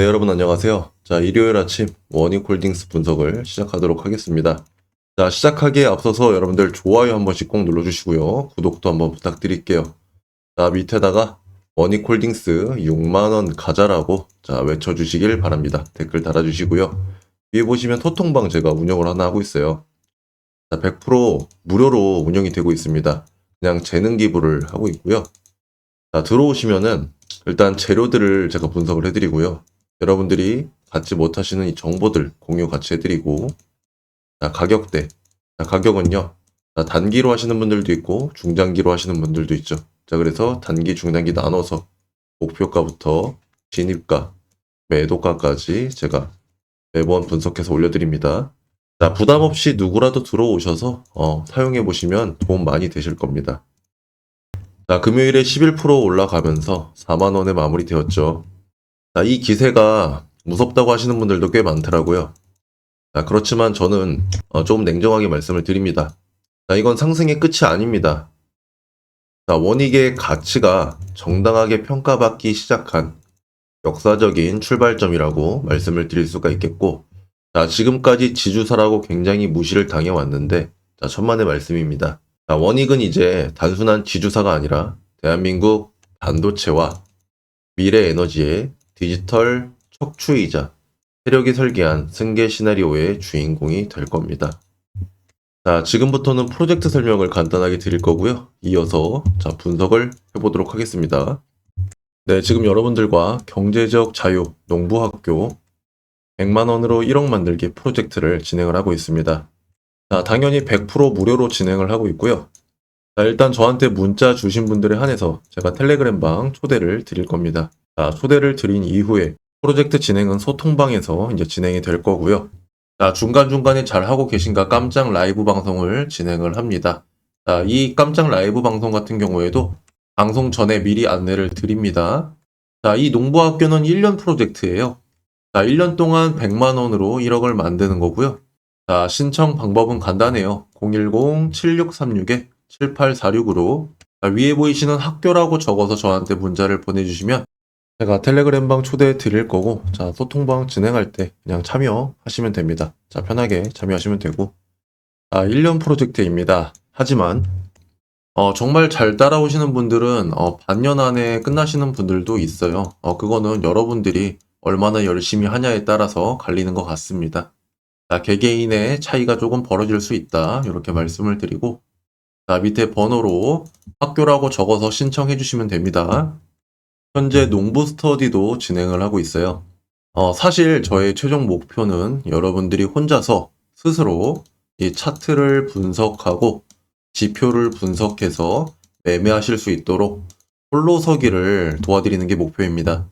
네, 여러분 안녕하세요. 자, 일요일 아침 원익홀딩스 분석을 시작하도록 하겠습니다. 자, 시작하기에 앞서서 여러분들 좋아요 한 번씩 꼭 눌러주시고요. 구독도 한번 부탁드릴게요. 자, 밑에다가 원익홀딩스 6만원 가자라고 자, 외쳐주시길 바랍니다. 댓글 달아주시고요. 위에 보시면 토통방 제가 운영을 하나 하고 있어요. 자, 100% 무료로 운영이 되고 있습니다. 그냥 재능 기부를 하고 있고요. 자, 들어오시면은 일단 재료들을 제가 분석을 해드리고요. 여러분들이 갖지 못하시는 이 정보들 공유 같이 해드리고, 자, 가격대. 자, 가격은요, 자, 단기로 하시는 분들도 있고, 중장기로 하시는 분들도 있죠. 자, 그래서 단기, 중단기 나눠서 목표가부터 진입가, 매도가까지 제가 매번 분석해서 올려드립니다. 자, 부담 없이 누구라도 들어오셔서, 어, 사용해 보시면 도움 많이 되실 겁니다. 자, 금요일에 11% 올라가면서 4만원에 마무리 되었죠. 자, 이 기세가 무섭다고 하시는 분들도 꽤 많더라고요. 자, 그렇지만 저는 어, 조금 냉정하게 말씀을 드립니다. 자, 이건 상승의 끝이 아닙니다. 자, 원익의 가치가 정당하게 평가받기 시작한 역사적인 출발점이라고 말씀을 드릴 수가 있겠고, 자, 지금까지 지주사라고 굉장히 무시를 당해왔는데, 자, 천만의 말씀입니다. 자, 원익은 이제 단순한 지주사가 아니라 대한민국 반도체와 미래 에너지의 디지털 척추이자 세력이 설계한 승계 시나리오의 주인공이 될 겁니다. 자, 지금부터는 프로젝트 설명을 간단하게 드릴 거고요. 이어서 자, 분석을 해보도록 하겠습니다. 네, 지금 여러분들과 경제적 자유 농부학교 100만 원으로 1억 만들기 프로젝트를 진행을 하고 있습니다. 자, 당연히 100% 무료로 진행을 하고 있고요. 자, 일단 저한테 문자 주신 분들에 한해서 제가 텔레그램 방 초대를 드릴 겁니다. 자, 초대를 드린 이후에 프로젝트 진행은 소통방에서 이제 진행이 될 거고요. 자, 중간중간에 잘 하고 계신가 깜짝 라이브 방송을 진행을 합니다. 자, 이 깜짝 라이브 방송 같은 경우에도 방송 전에 미리 안내를 드립니다. 자, 이 농부학교는 1년 프로젝트예요. 자, 1년 동안 100만 원으로 1억을 만드는 거고요. 자, 신청 방법은 간단해요. 010-7636-7846으로 위에 보이시는 학교라고 적어서 저한테 문자를 보내주시면 제가 텔레그램방 초대해 드릴 거고, 자, 소통방 진행할 때 그냥 참여하시면 됩니다. 자, 편하게 참여하시면 되고, 아, 1년 프로젝트입니다. 하지만, 어, 정말 잘 따라오시는 분들은, 어, 반년 안에 끝나시는 분들도 있어요. 어, 그거는 여러분들이 얼마나 열심히 하냐에 따라서 갈리는 것 같습니다. 자, 개개인의 차이가 조금 벌어질 수 있다. 이렇게 말씀을 드리고, 자, 밑에 번호로 학교라고 적어서 신청해 주시면 됩니다. 현재 농부 스터디도 진행을 하고 있어요. 어, 사실 저의 최종 목표는 여러분들이 혼자서 스스로 이 차트를 분석하고 지표를 분석해서 매매하실 수 있도록 홀로 서기를 도와드리는 게 목표입니다.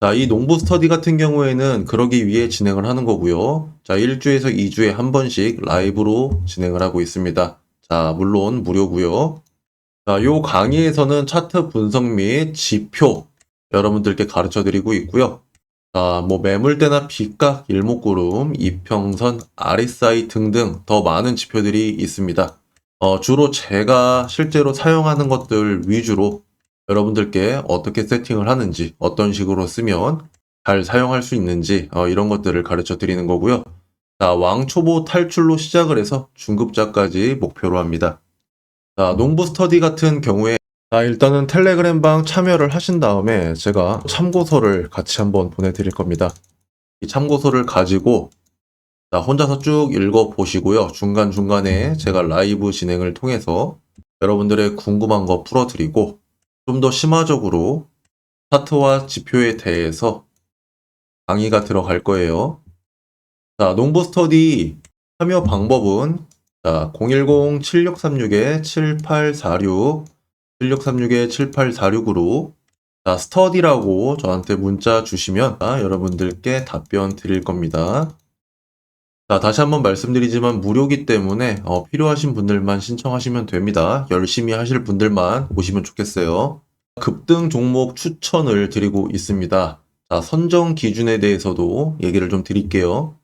자, 이 농부 스터디 같은 경우에는 그러기 위해 진행을 하는 거고요. 자, 1주에서 2주에 한 번씩 라이브로 진행을 하고 있습니다. 자, 물론 무료고요. 자, 요 강의에서는 차트 분석 및 지표 여러분들께 가르쳐 드리고 있고요. 자, 뭐 매물대나 비각, 일목구름, 이평선, RSI 등등 더 많은 지표들이 있습니다. 어, 주로 제가 실제로 사용하는 것들 위주로 여러분들께 어떻게 세팅을 하는지, 어떤 식으로 쓰면 잘 사용할 수 있는지 어, 이런 것들을 가르쳐 드리는 거고요. 자, 왕초보 탈출로 시작을 해서 중급자까지 목표로 합니다. 자, 농부 스터디 같은 경우에 자, 일단은 텔레그램 방 참여를 하신 다음에 제가 참고서를 같이 한번 보내드릴 겁니다. 이 참고서를 가지고 자, 혼자서 쭉 읽어보시고요. 중간중간에 제가 라이브 진행을 통해서 여러분들의 궁금한 거 풀어드리고 좀 더 심화적으로 차트와 지표에 대해서 강의가 들어갈 거예요. 자, 농부 스터디 참여 방법은 자, 010-7636-7846 7636-7846으로 자, 스터디라고 저한테 문자 주시면 아, 여러분들께 답변 드릴 겁니다. 자, 다시 한번 말씀드리지만 무료기 때문에 어, 필요하신 분들만 신청하시면 됩니다. 열심히 하실 분들만 오시면 좋겠어요. 급등 종목 추천을 드리고 있습니다. 자, 선정 기준에 대해서도 얘기를 좀 드릴게요.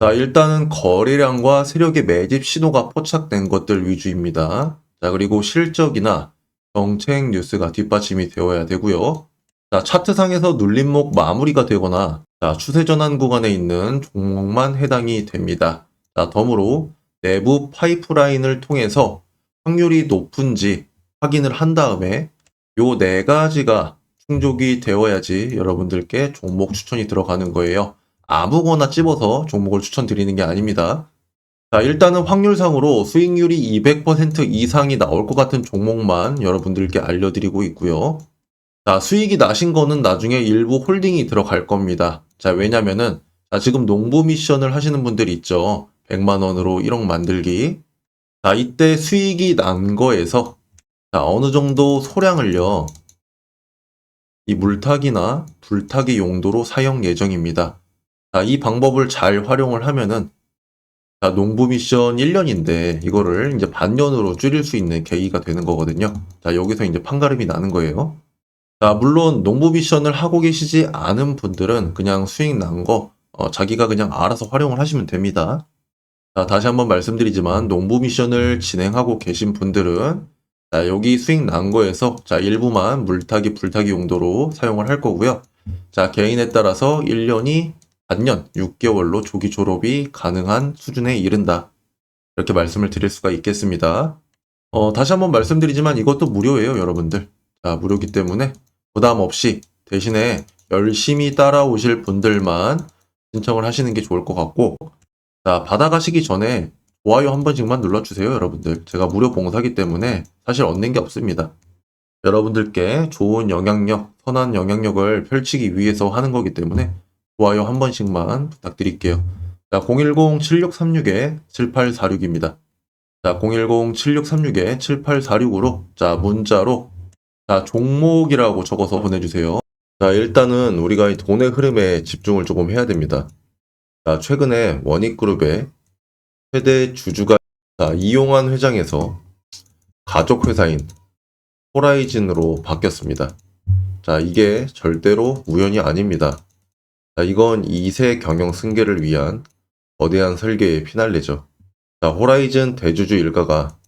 자, 일단은 거래량과 세력의 매집 신호가 포착된 것들 위주입니다. 자, 그리고 실적이나 정책 뉴스가 뒷받침이 되어야 되고요. 자, 차트상에서 눌림목 마무리가 되거나 자, 추세 전환 구간에 있는 종목만 해당이 됩니다. 자, 덤으로 내부 파이프라인을 통해서 확률이 높은지 확인을 한 다음에 요 네 가지가 충족이 되어야지 여러분들께 종목 추천이 들어가는 거예요. 아무거나 찝어서 종목을 추천드리는 게 아닙니다. 자, 일단은 확률상으로 수익률이 200% 이상이 나올 것 같은 종목만 여러분들께 알려드리고 있고요. 자, 수익이 나신 거는 나중에 일부 홀딩이 들어갈 겁니다. 자, 왜냐면은, 자, 지금 농부 미션을 하시는 분들이 있죠. 100만 원으로 1억 만들기. 자, 이때 수익이 난 거에서, 자, 어느 정도 소량을요, 이 물타기나 불타기 용도로 사용 예정입니다. 자, 이 방법을 잘 활용을 하면은, 자, 농부 미션 1년인데, 이거를 이제 반년으로 줄일 수 있는 계기가 되는 거거든요. 자, 여기서 이제 판가름이 나는 거예요. 자, 물론 농부 미션을 하고 계시지 않은 분들은 그냥 수익 난 거, 어, 자기가 그냥 알아서 활용을 하시면 됩니다. 자, 다시 한번 말씀드리지만, 농부 미션을 진행하고 계신 분들은, 자, 여기 수익 난 거에서, 자, 일부만 물타기, 불타기 용도로 사용을 할 거고요. 자, 개인에 따라서 1년이 반년, 6개월로 조기 졸업이 가능한 수준에 이른다. 이렇게 말씀을 드릴 수가 있겠습니다. 어, 다시 한번 말씀드리지만 이것도 무료예요, 여러분들. 자, 무료기 때문에 부담 없이 대신에 열심히 따라오실 분들만 신청을 하시는 게 좋을 것 같고, 자, 받아가시기 전에 좋아요 한 번씩만 눌러주세요, 여러분들. 제가 무료 봉사기 때문에 사실 얻는 게 없습니다. 여러분들께 좋은 영향력, 선한 영향력을 펼치기 위해서 하는 거기 때문에 좋아요 한 번씩만 부탁드릴게요. 자, 010-7636-7846입니다. 자, 010-7636-7846으로, 자, 문자로, 자, 종목이라고 적어서 보내주세요. 자, 일단은 우리가 이 돈의 흐름에 집중을 조금 해야 됩니다. 자, 최근에 원익그룹의 최대 주주가, 자, 이용한 회장에서 가족 회사인 호라이즌으로 바뀌었습니다. 자, 이게 절대로 우연이 아닙니다. 자, 이건 2세 경영 승계를 위한 거대한 설계의 피날레죠. 자, 호라이즌 대주주 일가가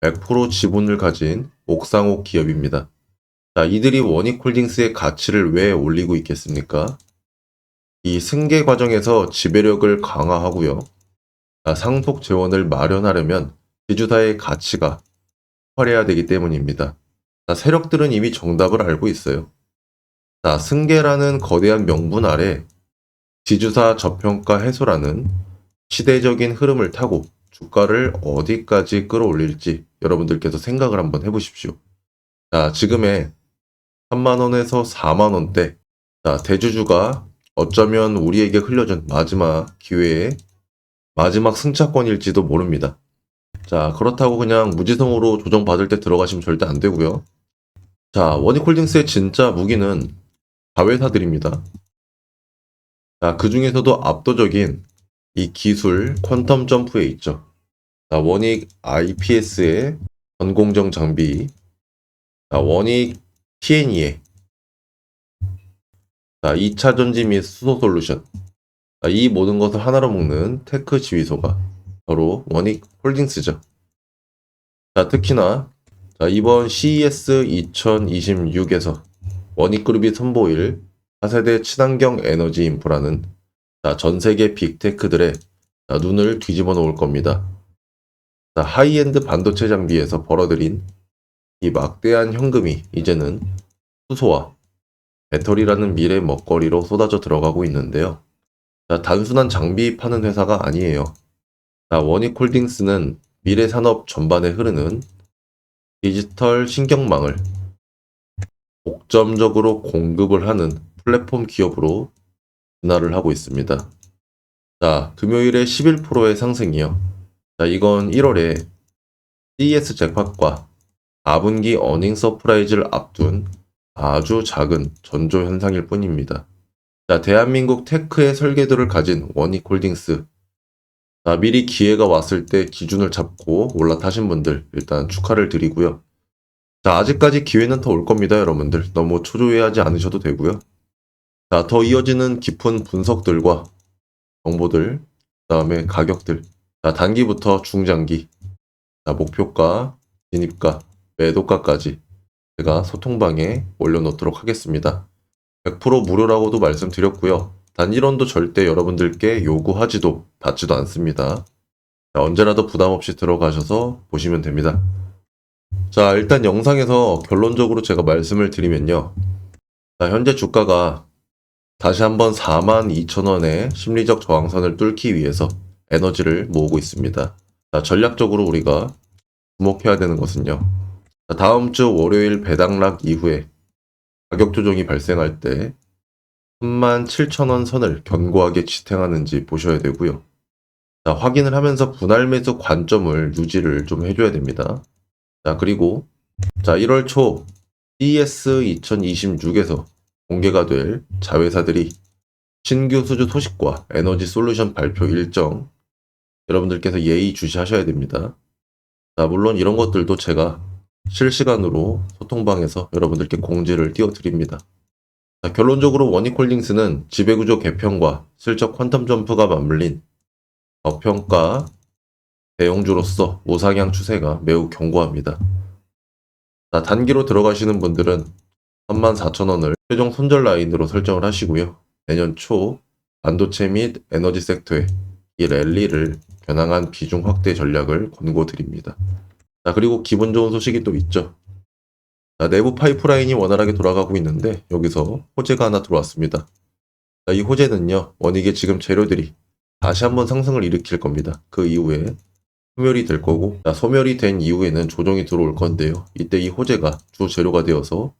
100% 지분을 가진 옥상옥 기업입니다. 자, 이들이 원익홀딩스의 가치를 왜 올리고 있겠습니까? 이 승계 과정에서 지배력을 강화하고요. 자, 상속 재원을 마련하려면 지주사의 가치가 활해야 되기 때문입니다. 자, 세력들은 이미 정답을 알고 있어요. 자, 승계라는 거대한 명분 아래 지주사 저평가 해소라는 시대적인 흐름을 타고 주가를 어디까지 끌어올릴지 여러분들께서 생각을 한번 해보십시오. 자, 지금의 3만원에서 4만원대. 자, 대주주가 어쩌면 우리에게 흘려준 마지막 기회의 마지막 승차권일지도 모릅니다. 자, 그렇다고 그냥 무지성으로 조정받을 때 들어가시면 절대 안 되고요. 자, 원익홀딩스의 진짜 무기는 자회사들입니다. 자, 그 중에서도 압도적인 이 기술 퀀텀 점프에 있죠. 자, 원익 IPS의 전공정 장비, 자, 원익 P&E의 자, 2차 전지 및 수소 솔루션. 자, 이 모든 것을 하나로 묶는 테크 지휘소가 바로 원익 홀딩스죠. 자, 특히나 자, 이번 CES 2026에서 원익그룹이 선보일 4세대 친환경 에너지 인프라는 자, 전 세계 빅테크들의 자, 눈을 뒤집어 놓을 겁니다. 자, 하이엔드 반도체 장비에서 벌어들인 이 막대한 현금이 이제는 수소와 배터리라는 미래 먹거리로 쏟아져 들어가고 있는데요. 자, 단순한 장비 파는 회사가 아니에요. 자, 원익홀딩스는 미래 산업 전반에 흐르는 디지털 신경망을 독점적으로 공급을 하는 플랫폼 기업으로 진화를 하고 있습니다. 자, 금요일에 11%의 상승이요. 자, 이건 1월에 CES 잭팟과 4분기 어닝 서프라이즈를 앞둔 아주 작은 전조 현상일 뿐입니다. 자, 대한민국 테크의 설계도를 가진 원익홀딩스. 자, 미리 기회가 왔을 때 기준을 잡고 올라타신 분들 일단 축하를 드리고요. 자, 아직까지 기회는 더 올 겁니다, 여러분들. 너무 초조해하지 않으셔도 되고요. 자, 더 이어지는 깊은 분석들과 정보들, 그 다음에 가격들. 자, 단기부터 중장기. 자, 목표가, 진입가, 매도가까지 제가 소통방에 올려놓도록 하겠습니다. 100% 무료라고도 말씀드렸고요. 단 1원도 절대 여러분들께 요구하지도 받지도 않습니다. 자, 언제라도 부담 없이 들어가셔서 보시면 됩니다. 자, 일단 영상에서 결론적으로 제가 말씀을 드리면요. 자, 현재 주가가 다시 한번 42,000원의 심리적 저항선을 뚫기 위해서 에너지를 모으고 있습니다. 자, 전략적으로 우리가 주목해야 되는 것은요. 자, 다음 주 월요일 배당락 이후에 가격 조정이 발생할 때 37,000원 선을 견고하게 지탱하는지 보셔야 되고요. 자, 확인을 하면서 분할 매수 관점을 유지를 좀 해줘야 됩니다. 자, 그리고 자, 1월 초 CS 2026에서 공개가 될 자회사들이 신규 수주 소식과 에너지 솔루션 발표 일정 여러분들께서 예의 주시하셔야 됩니다. 자, 물론 이런 것들도 제가 실시간으로 소통방에서 여러분들께 공지를 띄워드립니다. 자, 결론적으로 원익홀딩스는 지배구조 개편과 실적 퀀텀 점프가 맞물린 저평가 대형주로서 우상향 추세가 매우 견고합니다. 자, 단기로 들어가시는 분들은 34,000원을 최종 손절 라인으로 설정을 하시고요. 내년 초 반도체 및 에너지 섹터의 이 랠리를 겨냥한 비중 확대 전략을 권고드립니다. 자, 그리고 기분 좋은 소식이 또 있죠. 자, 내부 파이프라인이 원활하게 돌아가고 있는데 여기서 호재가 하나 들어왔습니다. 자, 이 호재는요, 원익의 지금 재료들이 다시 한번 상승을 일으킬 겁니다. 그 이후에 소멸이 될 거고, 자, 소멸이 된 이후에는 조정이 들어올 건데요. 이때 이 호재가 주 재료가 되어서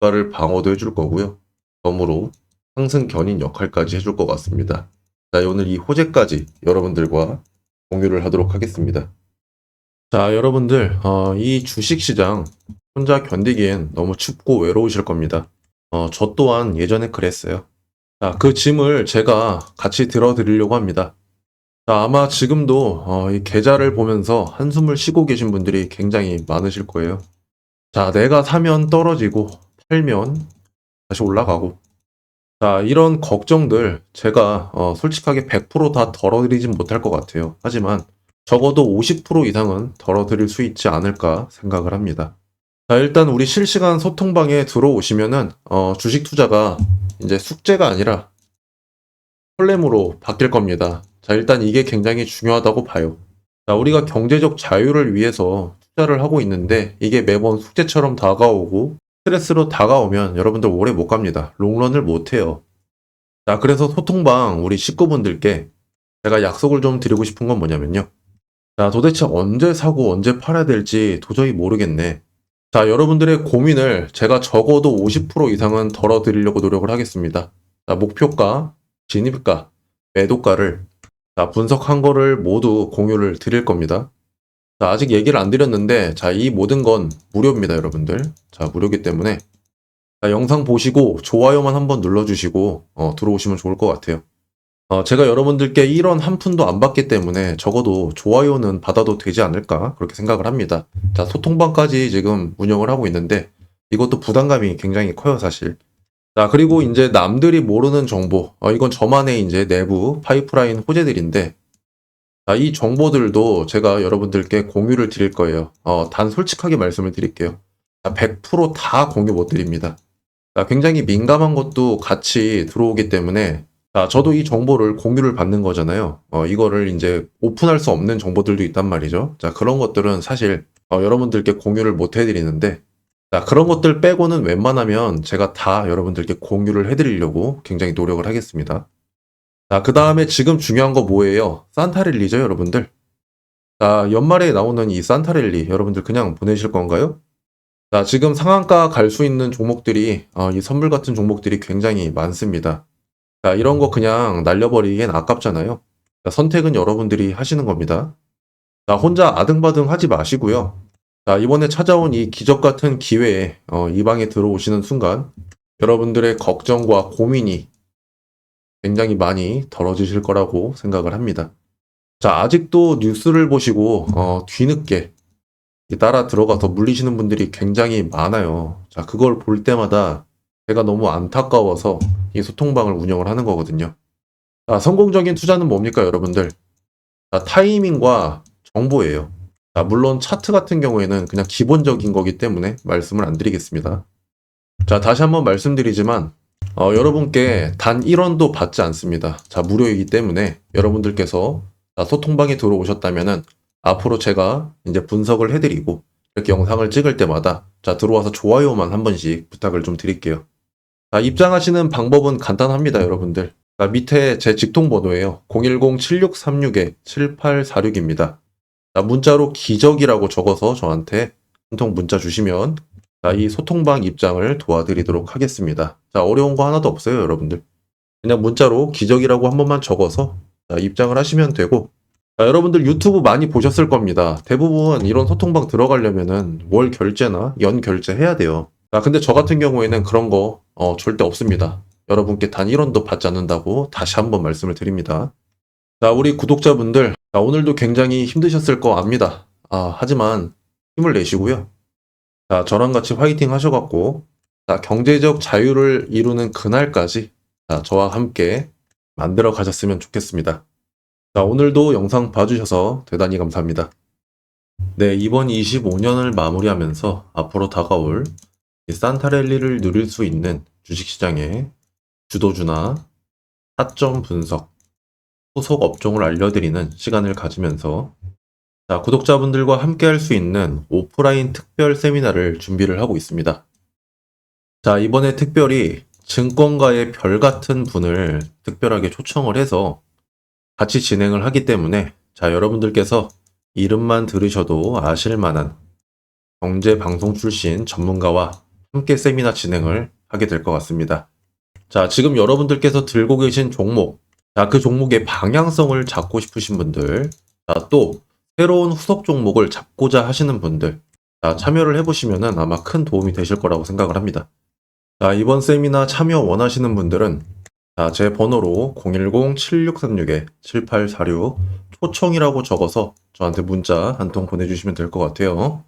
주가를 방어도 해줄 거고요. 덤으로 상승 견인 역할까지 해줄 것 같습니다. 자, 오늘 이 호재까지 여러분들과 공유를 하도록 하겠습니다. 자, 여러분들, 어, 이 주식시장 혼자 견디기엔 너무 춥고 외로우실 겁니다. 어, 저 또한 예전에 그랬어요. 자, 그 짐을 제가 같이 들어드리려고 합니다. 자, 아마 지금도 어, 이 계좌를 보면서 한숨을 쉬고 계신 분들이 굉장히 많으실 거예요. 자, 내가 사면 떨어지고 팔면 다시 올라가고. 자, 이런 걱정들 제가 어, 솔직하게 100%다 덜어드리진 못할 것 같아요. 하지만 적어도 50% 이상은 덜어드릴 수 있지 않을까 생각을 합니다. 자, 일단 우리 실시간 소통방에 들어오시면은 어, 주식 투자가 이제 숙제가 아니라 설렘으로 바뀔 겁니다. 자, 일단 이게 굉장히 중요하다고 봐요. 자, 우리가 경제적 자유를 위해서 투자를 하고 있는데 이게 매번 숙제처럼 다가오고 스트레스로 다가오면 여러분들 오래 못 갑니다. 롱런을 못 해요. 자, 그래서 소통방 우리 식구분들께 제가 약속을 좀 드리고 싶은 건 뭐냐면요. 자, 도대체 언제 사고 언제 팔아야 될지 도저히 모르겠네. 자, 여러분들의 고민을 제가 적어도 50% 이상은 덜어드리려고 노력을 하겠습니다. 자, 목표가, 진입가, 매도가를 자, 분석한 거를 모두 공유를 드릴 겁니다. 자, 아직 얘기를 안 드렸는데, 자, 이 모든 건 무료입니다, 여러분들. 자, 무료기 때문에. 자, 영상 보시고 좋아요만 한번 눌러주시고, 어, 들어오시면 좋을 것 같아요. 어, 제가 여러분들께 이런 한 푼도 안 받기 때문에 적어도 좋아요는 받아도 되지 않을까, 그렇게 생각을 합니다. 자, 소통방까지 지금 운영을 하고 있는데, 이것도 부담감이 굉장히 커요, 사실. 자, 그리고 이제 남들이 모르는 정보, 어, 이건 저만의 이제 내부 파이프라인 호재들인데, 자, 이 정보들도 제가 여러분들께 공유를 드릴 거예요. 어, 단 솔직하게 말씀을 드릴게요. 자, 100%다 공유 못 드립니다. 자, 굉장히 민감한 것도 같이 들어오기 때문에, 자, 저도 이 정보를 공유를 받는 거잖아요. 어, 이거를 이제 오픈할 수 없는 정보들도 있단 말이죠. 자, 그런 것들은 사실 어, 여러분들께 공유를 못 해드리는데, 자, 그런 것들 빼고는 웬만하면 제가 다 여러분들께 공유를 해드리려고 굉장히 노력을 하겠습니다. 자, 그 다음에 지금 중요한 거 뭐예요? 산타랠리죠, 여러분들. 자, 연말에 나오는 이 산타랠리, 여러분들 그냥 보내실 건가요? 자, 지금 상한가 갈 수 있는 종목들이, 어, 이 선물 같은 종목들이 굉장히 많습니다. 자, 이런 거 그냥 날려버리기엔 아깝잖아요. 자, 선택은 여러분들이 하시는 겁니다. 자, 혼자 아등바등 하지 마시고요. 자, 이번에 찾아온 이 기적 같은 기회에, 어, 이 방에 들어오시는 순간, 여러분들의 걱정과 고민이 굉장히 많이 덜어지실 거라고 생각을 합니다. 자, 아직도 뉴스를 보시고, 어, 뒤늦게 따라 들어가서 물리시는 분들이 굉장히 많아요. 자, 그걸 볼 때마다 제가 너무 안타까워서 이 소통방을 운영을 하는 거거든요. 자, 성공적인 투자는 뭡니까, 여러분들? 자, 타이밍과 정보예요. 자, 물론 차트 같은 경우에는 그냥 기본적인 거기 때문에 말씀을 안 드리겠습니다. 자, 다시 한번 말씀드리지만, 어, 여러분께 단 1원도 받지 않습니다. 자, 무료이기 때문에 여러분들께서 자, 소통방에 들어오셨다면은 앞으로 제가 이제 분석을 해드리고 이렇게 영상을 찍을 때마다 자, 들어와서 좋아요만 한 번씩 부탁을 좀 드릴게요. 자, 입장하시는 방법은 간단합니다, 여러분들. 자, 밑에 제 직통 번호예요. 010-7636-7846입니다. 자, 문자로 기적이라고 적어서 저한테 한 통 문자 주시면 자, 이 소통방 입장을 도와드리도록 하겠습니다. 자, 어려운 거 하나도 없어요, 여러분들. 그냥 문자로 기적이라고 한 번만 적어서 자, 입장을 하시면 되고 자, 여러분들 유튜브 많이 보셨을 겁니다. 대부분 이런 소통방 들어가려면은 월 결제나 연 결제 해야 돼요. 자, 근데 저 같은 경우에는 그런 거 어, 절대 없습니다. 여러분께 단 1원도 받지 않는다고 다시 한번 말씀을 드립니다. 자, 우리 구독자분들, 자, 오늘도 굉장히 힘드셨을 거 압니다. 아, 하지만 힘을 내시고요. 자, 저랑 같이 화이팅 하셔갖고, 자, 경제적 자유를 이루는 그날까지, 자, 저와 함께 만들어 가셨으면 좋겠습니다. 자, 오늘도 영상 봐주셔서 대단히 감사합니다. 네, 이번 25년을 마무리하면서 앞으로 다가올 이 산타랠리를 누릴 수 있는 주식시장의 주도주나 타점 분석, 소속 업종을 알려드리는 시간을 가지면서 자, 구독자분들과 함께 할 수 있는 오프라인 특별 세미나를 준비를 하고 있습니다. 자, 이번에 특별히 증권가의 별 같은 분을 특별하게 초청을 해서 같이 진행을 하기 때문에 자, 여러분들께서 이름만 들으셔도 아실 만한 경제 방송 출신 전문가와 함께 세미나 진행을 하게 될 것 같습니다. 자, 지금 여러분들께서 들고 계신 종목, 자, 그 종목의 방향성을 잡고 싶으신 분들, 자, 또 새로운 후속 종목을 잡고자 하시는 분들, 자, 참여를 해보시면은 아마 큰 도움이 되실 거라고 생각을 합니다. 자, 이번 세미나 참여 원하시는 분들은 자, 제 번호로 010-7636-7846 초청이라고 적어서 저한테 문자 한 통 보내주시면 될 것 같아요.